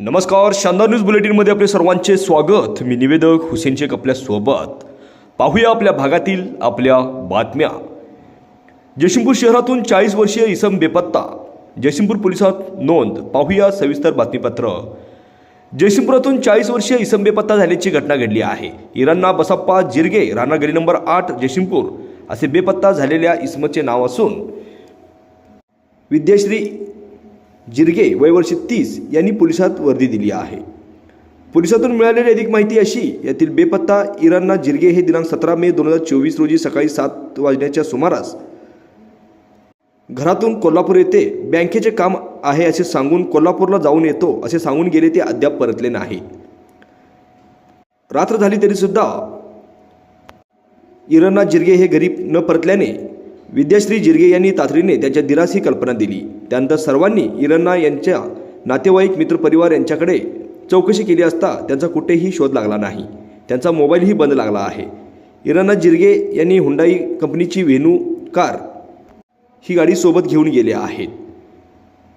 नमस्कार शानदार न्यूज बुलेटिनमध्ये आपले सर्वांचे स्वागत. मी निवेदक हुसेन शेख आपल्यासोबत पाहूया आपल्या भागातील आपल्या बातम्या. जयसिंगपूर शहरातून चाळीस वर्षीय इसम बेपत्ता. जयसिंगपूर पोलिसात नोंद. पाहूया सविस्तर बातमीपत्र. जयसिंगपुरातून चाळीस वर्षीय इसम बेपत्ता झाल्याची घटना घडली आहे. इराणा बसप्पा जिरगे राणा गली नंबर आठ जयसिंगपूर असे बेपत्ता झालेल्या इसमचे नाव असून विद्याश्री जिरगे वयवर्षी तीस यांनी पोलिसात वर्दी दिली आहे. पोलिसातून मिळालेली अधिक माहिती अशी यातील बेपत्ता इराणना जिरगे हे दिनांक सतरा मे दोन हजार चोवीस रोजी सकाळी सात वाजण्याच्या सुमारास घरातून कोल्हापूर येथे बँकेचे काम आहे असे सांगून कोल्हापूरला जाऊन येतो असे सांगून गेले ते अद्याप परतले नाही. रात्र झाली तरीसुद्धा इरणा जिरगे हे गरीब न परतल्याने विद्याश्री जिरगे यांनी तातडीने त्यांच्या दिरास ही कल्पना दिली. त्यानंतर सर्वांनी इरन्ना यांच्या नातेवाईक मित्रपरिवार यांच्याकडे चौकशी केली असता त्यांचा कुठेही शोध लागला नाही. त्यांचा मोबाईलही बंद लागला आहे. इरन्ना जिरगे यांनी हुंडाई कंपनीची व्हेनू कार ही गाडी सोबत घेऊन गेले आहेत.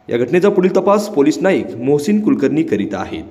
या घटनेचा पुढील तपास पोलीस नाईक मोहसिन कुलकर्णी करीत आहेत.